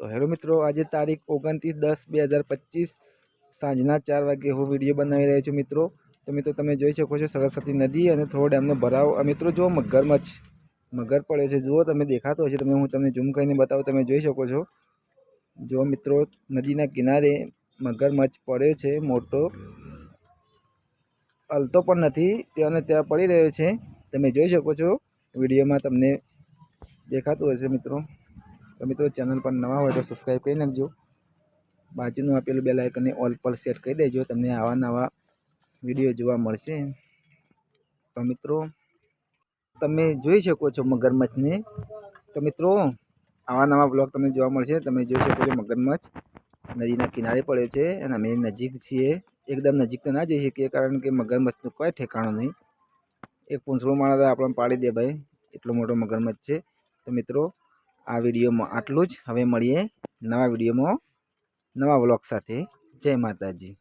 તો હેલો મિત્રો, આજે તારીખ ઓગણત્રીસ દસ બે હજાર પચીસ સાંજના ચાર વાગે હું વીડિયો બનાવી રહ્યો છું મિત્રો. તો મિત્રો, તમે જોઈ શકો છો સરસ્વતી નદી અને થોડો ડેમનો ભરાવ. મિત્રો જુઓ મગરમચ્છ મગર પડ્યો છે. જુઓ, તમે દેખાતો હશે. તમે, હું તમને ઝૂમ કરીને બતાવું. તમે જોઈ શકો છો. જો, મિત્રો, નદીના કિનારે મગરમચ્છ પડ્યો છે મોટો, હલતો પણ નથી. ત્યાં ત્યાં પડી રહ્યો છે. તમે જોઈ શકો છો. વિડીયોમાં તમને દેખાતું હશે મિત્રો. તો મિત્રો ચેનલ પર નવા હોય તો સબસ્ક્રાઈબ કરી નાખજો. બાજુનું આપેલું બે લાઇકને ઓલ પર સેટ કરી દેજો. તમને આવા નવા વીડિયો જોવા મળશે. તો મિત્રો, તમે જોઈ શકો છો મગરમચ્છને તો મિત્રો, આવા નવા બ્લોગ તમને જોવા મળશે. તમે જોઈ શકો છો મગરમચ્છ નદીના કિનારે પડ્યો છે અને અમે નજીક છીએ. એકદમ નજીક તો ના જઈ શકીએ કારણ કે મગરમચ્છનું કોઈ ઠેકાણું નહીં. એક પૂંછડું માણસ આપણને પાડી દે ભાઈ, એટલો મોટો મગરમચ્છ છે. તો મિત્રો આ વિડીયોમાં આટલું જ. હવે મળીએ નવા વિડીયોમાં નવા વ્લોગ સાથે. જય માતાજી.